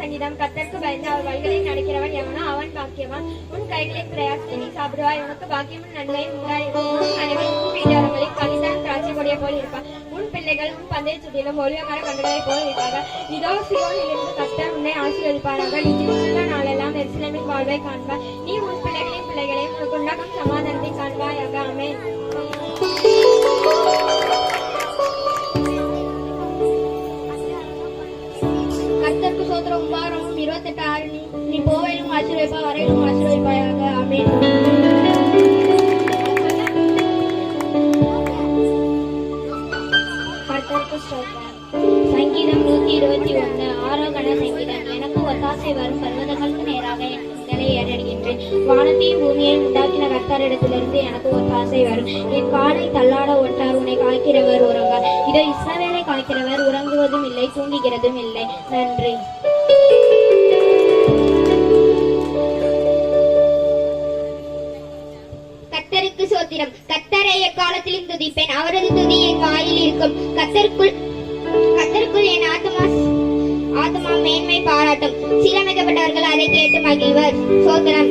சங்கீதம் கத்தருக்கு பயந்து அவர் வழிகளில் நடக்கிறவன் எவனோ அவன் பாக்கியவான். உன் கைகளை பிரயாசத்தை நீ சாப்பிடுவாய். உனக்கு பாக்கியமும் நன்மையும் உண்டாயிருக்கும் உன் வீட்டாரங்களில் கலிதான் திராட்சை கொடிய போல் இருப்பான் உன் பிள்ளைகள் உன் பந்தய சுற்றிலும் ஒளிய கண்டுகளை போல் இருப்பார்கள். இதோ சியோனிலிருந்து கத்தர் உன்னை ஆசீர்வதிப்பார்கள் நீ ஜீவனுள்ள நாளெல்லாம் எரிசிலமின் வாழ்வை காண்பார். நீ உன் கர்த்தருக்கு சோத்திரம் உபாகமும் இருபத்தெட்டு ஆறு நீ நீ போவையிலும் ஆசீர்வைப்பா வரையிலும் ஆசீர்வைப்பாயாக ஆமென் கர்த்தருக்கு சங்கீதம் நூத்தி இருபத்தி ஒண்ணு ஆரோகண சங்கீதம் எனக்கு ஒத்தாசை வரும் பர்வதங்களுக்கு நேராக என் குந்தலை ஏறடுகின்றேன் வானத்தையும் பூமியையும் உண்டாக்கின கர்த்தரிடத்திலிருந்து எனக்கு ஒத்தாசை வரும் என் காலை தள்ளாட ஒன்றார் உன்னை காய்க்கிறவர் ஒருவர் இதோ இஸ்ரவேலை காய்க்கிறவர் தூண்டுவதும் இல்லை தூண்டுகிறதும் இல்லை. நன்றி. கத்தருக்கு சோத்திரம். கத்தரை எக்காலத்திலும் துதிப்பேன். அவரது துதி என் வாயில் இருக்கும். கத்தருக்குள் கத்தருக்குள் என் ஆத்மா ஆத்மா மேன்மை பாராட்டும். சீரமைக்கப்பட்டவர்கள் அதை கேட்டு மகிழ்வர். சோத்திரம்.